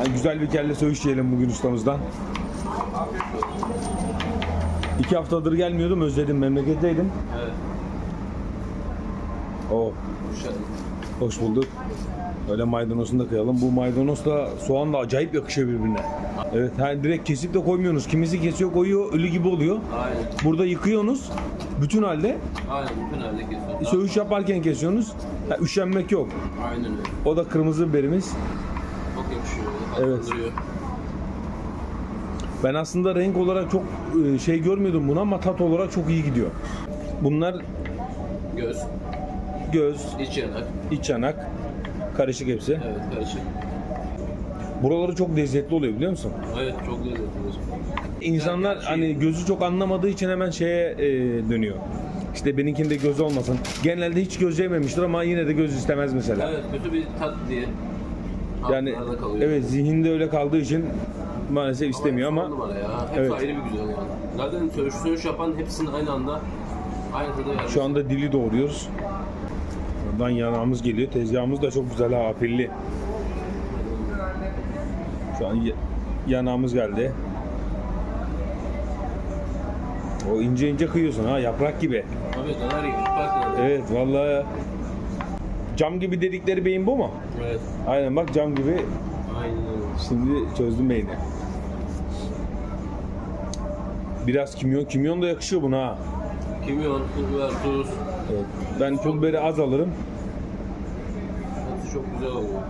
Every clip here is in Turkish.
Yani güzel bir kelle söğüş yiyelim bugün ustamızdan. İki haftadır gelmiyordum özledim memleketteydim. Evet. Oo, hoş bulduk. Öyle maydanozunu da kıyalım. Bu maydanozla soğan da acayip yakışıyor birbirine. Evet, yani direkt kesip de koymuyorsunuz. Kimisi kesiyor koyuyor, ölü gibi oluyor. Aynen. Burada yıkıyorsunuz. Bütün halde Aynen bütün halde kesiyor. söğüş yaparken kesiyorsunuz. Ha, üşenmek yok. Aynen öyle. O da kırmızı biberimiz. Yakışıyor. Evet. Ben aslında renk olarak çok e, şey görmüyordum bunu ama tat olarak çok iyi gidiyor. Bunlar Göz, göz, iç yanak. iç yanak, karışık hepsi. Evet karışık. Buraları çok lezzetli oluyor biliyor musun? Evet çok lezzetli. İnsanlar Yani hani gözü çok anlamadığı için hemen şeye e, dönüyor. İşte benimkinde göz olmasın. Genelde hiç göz yememiştir ama yine de göz istemez mesela. Evet kötü bir tat diye. Yani evet zihinde öyle kaldığı için maalesef istemiyor ama numara ya. Hepsi Evet. ayrı bir güzel yani. Zaten söğüş söğüş yapan hepsini aynı anda aynı tadı vermiş. şu anda dili doğuruyoruz. Buradan yanağımız geliyor. Tezgahımız da çok güzel ha apilli. Şu an y- yanağımız geldi. O ince ince kıyıyorsun ha yaprak gibi. Abi döner gibi. Bak döner. Evet vallahi cam gibi dedikleri beyin bu mu? Evet. Aynen bak cam gibi Aynen şimdi çözdüm beyni. Biraz kimyon, kimyon da yakışıyor buna ha. Kimyon, pul biber, tuz. Evet. Ben pul biberi az alırım. Hepsi çok güzel oluyor.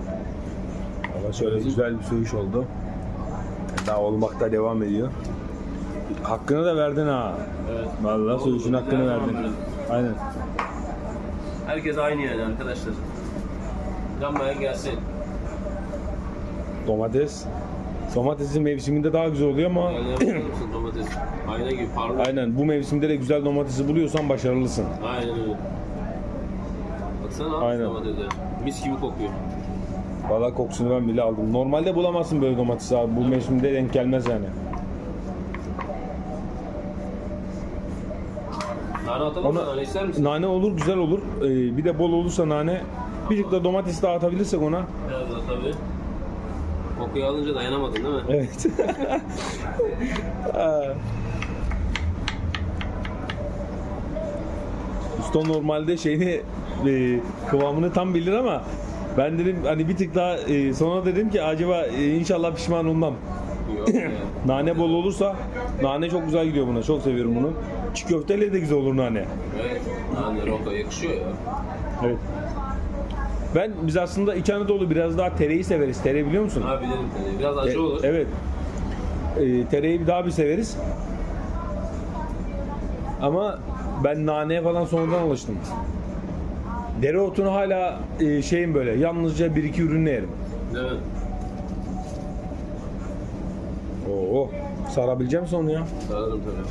Valla şöyle güzel bir söğüş oldu. Daha olmakta devam ediyor. Hakkını da verdin ha. Evet. Vallahi söğüşün hakkını verdin. Aynen. Herkes aynı yani arkadaşlar. Yanmaya gelsin. Domates. Domatesin mevsiminde daha güzel oluyor ama Aynen bakar mısın domates? Ayna gibi parlıyor. aynen bu mevsimde de güzel domatesi buluyorsan başarılısın. Aynen öyle. Baksana abi Aynen. domatese. Mis gibi kokuyor. Valla kokusunu ben bile aldım. Normalde bulamazsın böyle domates abi. Bu mevsimde denk gelmez yani. Nane atalım Ona- mı? Nane ister misin? Nane olur, güzel olur. Ee, bir de bol olursa nane. Bir de domates daha atabilirsek ona. Biraz da tabii. Kokuyu alınca dayanamadın değil mi? Evet. Usta normalde şeyini e, kıvamını tam bilir ama ben dedim hani bir tık daha e, sonra dedim ki acaba e, inşallah pişman olmam. Nane bol olursa nane çok güzel gidiyor buna. Çok seviyorum bunu. Çiğ köfteyle de güzel olur nane. Evet. Nane roka yakışıyor ya. Evet. Ben biz aslında İç Anadolu biraz daha tereyi severiz. Tere biliyor musun? Ha bilirim seni. Biraz acı olur. Evet. E, tereyi daha bir severiz. Ama ben naneye falan sonradan alıştım. Dereotunu hala e, şeyim böyle yalnızca bir iki ürünle yerim. Mi? Oo, sarabileceğim sonra ya. Sararım tabii.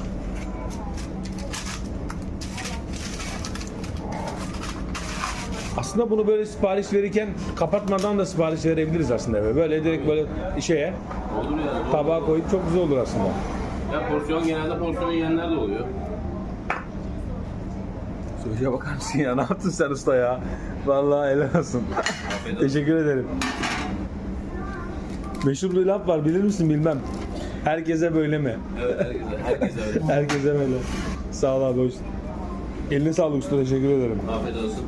Aslında bunu böyle sipariş verirken kapatmadan da sipariş verebiliriz aslında eve. Böyle direkt böyle şeye Olur yani. tabağa koyup çok güzel olur aslında. Ya porsiyon genelde porsiyon yiyenler de oluyor. Söyleye bakar mısın ya? Ne yaptın sen usta ya? Vallahi helal olsun. Teşekkür ederim. Meşhur bir laf var bilir misin bilmem. Herkese böyle mi? Evet herkese, herkese öyle. Herkese böyle. Sağ ol abi hoş. Eline sağlık usta teşekkür ederim. Afiyet olsun.